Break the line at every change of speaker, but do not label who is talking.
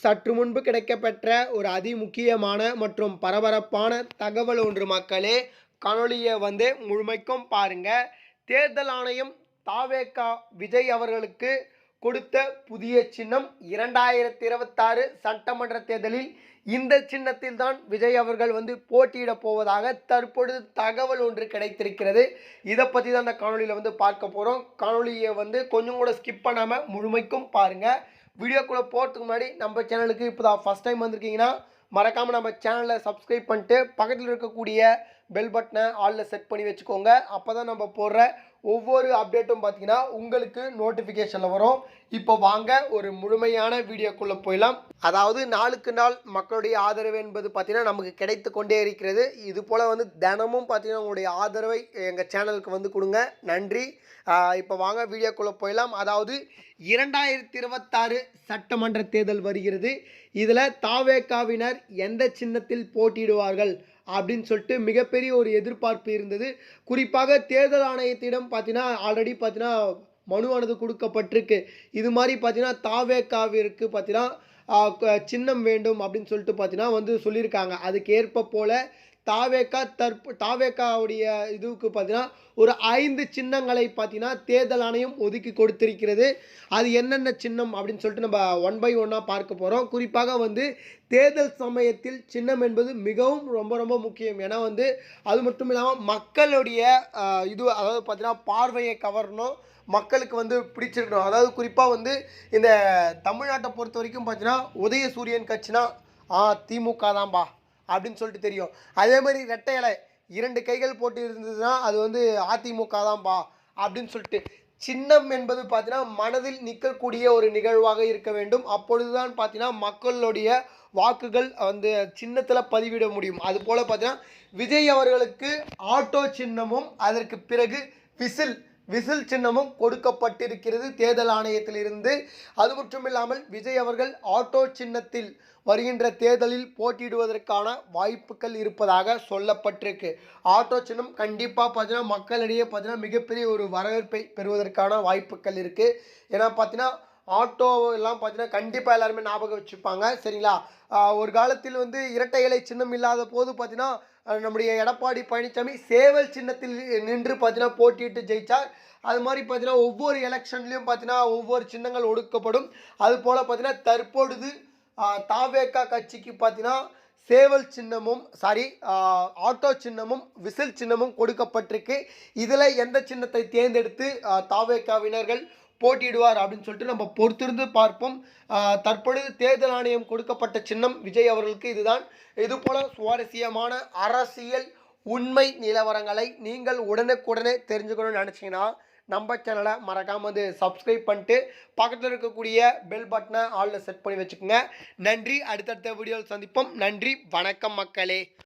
சற்று முன்பு கிடைக்கப்பெற்ற ஒரு அதிமுக்கியமான மற்றும் பரபரப்பான தகவல் ஒன்று மக்களே. காணொலியை வந்து முழுமைக்கும் பாருங்க. தேர்தல் ஆணையம் தாவேகா விஜய் அவர்களுக்கு கொடுத்த புதிய சின்னம் இரண்டாயிரத்தி இருபத்தாறு சட்டமன்ற தேர்தலில் இந்த சின்னத்தில் தான் விஜய் அவர்கள் வந்து போட்டியிடப் போவதாக தற்பொழுது தகவல் ஒன்று கிடைத்திருக்கிறது. இதை பற்றி தான் அந்த காணொலியில் வந்து பார்க்க போகிறோம் காணொலியை வந்து கொஞ்சம் கூட ஸ்கிப் பண்ணாமல் முழுமைக்கும் பாருங்கள் வீடியோக்குள்ளே போகிறதுக்கு முன்னாடி நம்ம சேனலுக்கு இப்போ தான் ஃபஸ்ட் டைம் வந்திருக்கீங்கன்னா மறக்காமல் நம்ம சேனலை சப்ஸ்கிரைப் பண்ணிட்டு பக்கத்தில் இருக்கக்கூடிய பெல் பட்டனை ஆலில் செட் பண்ணி வச்சுக்கோங்க. அப்போ தான் நம்ம போடுற ஒவ்வொரு அப்டேட்டும் பார்த்தீங்கன்னா உங்களுக்கு நோட்டிஃபிகேஷனில் வரும். இப்போ வாங்க ஒரு முழுமையான வீடியோக்குள்ளே போயிடலாம். அதாவது நாளுக்கு நாள் மக்களுடைய ஆதரவு என்பது பார்த்திங்கன்னா நமக்கு கிடைத்து கொண்டே இருக்கிறது. இது போல் வந்து தினமும் பார்த்திங்கன்னா உங்களுடைய ஆதரவை எங்கள் சேனலுக்கு வந்து கொடுங்க. நன்றி. இப்போ வாங்க வீடியோக்குள்ளே போயிடலாம். அதாவது இரண்டாயிரத்தி இருபத்தாறு சட்டமன்ற தேர்தல் வருகிறது. இதில் தாவேக்காவினர் எந்த சின்னத்தில் போட்டியிடுவார்கள்? அப்படின்னு சொல்லிட்டு மிகப்பெரிய ஒரு எதிர்பார்ப்பு இருந்தது. குறிப்பாக தேர்தல் ஆணையத்திடம் பார்த்தீங்கன்னா ஆல்ரெடி பார்த்தீங்கன்னா மனுவானது கொடுக்கப்பட்டிருக்கு. இது மாதிரி பார்த்தீங்கன்னா தாவேக்காவிற்கு பார்த்தீங்கன்னா க- சின்னம் வேண்டும் அப்படின்னு சொல்லிட்டு பார்த்தீங்கன்னா வந்து சொல்லியிருக்காங்க. அதுக்கு ஏற்ப போல தாவேக்கா தற்பு தாவேக்காவுடைய இதுக்கு பார்த்தீங்கன்னா ஒரு ஐந்து சின்னங்களை பார்த்தீங்கன்னா தேர்தல் ஆணையம் ஒதுக்கி கொடுத்திருக்கிறது. அது என்னென்ன சின்னம் அப்படின்னு சொல்லிட்டு நம்ம ஒன் பை ஒன்னாக பார்க்க போகிறோம் குறிப்பாக வந்து தேர்தல் சமயத்தில் சின்னம் என்பது மிகவும் ரொம்ப ரொம்ப முக்கியம். ஏன்னா வந்து அது மட்டும் இல்லாமல் மக்களுடைய இது அதாவது பார்த்தீங்கன்னா பார்வையை கவரணும். மக்களுக்கு வந்து பிடிச்சிருக்கணும். அதாவது குறிப்பாக வந்து இந்த தமிழ்நாட்டை பொறுத்த வரைக்கும் பார்த்தீங்கன்னா உதயசூரியன் கட்சினா ஆ திமுக தான்பா. அப்படின்னு சொல்லிட்டு தெரியும். அதே மாதிரி ரெட்டை இலை இரண்டு கைகள் போட்டு இருந்ததுன்னா அது வந்து அதிமுக தான்ப்பா அப்படின்னு சொல்லிட்டு. சின்னம் என்பது பார்த்தீங்கன்னா மனதில் நிற்கக்கூடிய ஒரு நிகழ்வாக இருக்க வேண்டும். அப்பொழுதுதான் பார்த்தீங்கன்னா மக்களுடைய வாக்குகள் வந்து சின்னத்தில் பதிவிட முடியும். அது போல் பார்த்தீங்கன்னா விஜய் அவர்களுக்கு ஆட்டோ சின்னமும் அதற்கு பிறகு விசில் விசில் சின்னமும் கொடுக்கப்பட்டிருக்கிறது தேர்தல் ஆணையத்திலிருந்து. அது மட்டும் இல்லாமல் விஜய் அவர்கள் ஆட்டோ சின்னத்தில் வருகின்ற தேர்தலில் போட்டியிடுவதற்கான வாய்ப்புகள் இருப்பதாக சொல்லப்பட்டிருக்கு. ஆட்டோ சின்னம் கண்டிப்பாக பார்த்தீங்கன்னா மக்களிடையே பார்த்தீங்கன்னா மிகப்பெரிய ஒரு வரவேற்பை பெறுவதற்கான வாய்ப்புகள் இருக்குது ஏன்னா பார்த்தீங்கன்னா ஆட்டோ எல்லாம் பார்த்தீங்கன்னா கண்டிப்பாக எல்லாருமே ஞாபகம் வச்சுப்பாங்க. சரிங்களா? ஒரு காலத்தில் வந்து இரட்டை இலை சின்னம் இல்லாத போது பார்த்தீங்கன்னா நம்முடைய எடப்பாடி பழனிசாமி சேவல் சின்னத்தில் நின்று பார்த்தீங்கன்னா போட்டியிட்டு ஜெயித்தார் அது மாதிரி பார்த்தீங்கன்னா ஒவ்வொரு எலெக்ஷன்லேயும் பார்த்தீங்கன்னா ஒவ்வொரு சின்னங்கள் ஒடுக்கப்படும். அது போல் பார்த்தீங்கன்னா தற்பொழுது தாவேக்கா தாவேகா கட்சிக்கு பார்த்தீங்கன்னா சேவல் சின்னமும் சாரி ஆட்டோ சின்னமும் விசில் சின்னமும் கொடுக்கப்பட்டிருக்கு. இதில் எந்த சின்னத்தை தேர்ந்தெடுத்து தாவேக்காவினர்கள் போட்டியிடுவார் அப்படின்னு சொல்லிட்டு நம்ம பொறுத்திருந்து பார்ப்போம். தற்பொழுது தேர்தல் ஆணையம் கொடுக்கப்பட்ட சின்னம் விஜய் அவர்களுக்கு இதுதான். இது போல சுவாரஸ்யமான அரசியல் உண்மை நிலவரங்களை நீங்கள் உடனுக்குடனே தெரிஞ்சுக்கணும்னு நினச்சிங்கன்னா நம்ம சேனலை மறக்காமல் வந்து சப்ஸ்கிரைப் பண்ணிட்டு பக்கத்தில் இருக்கக்கூடிய பெல் பட்டனை ஆளில் செட் பண்ணி வச்சுக்கோங்க. நன்றி. அடுத்தடுத்த வீடியோவில் சந்திப்போம். நன்றி. வணக்கம் மக்களே.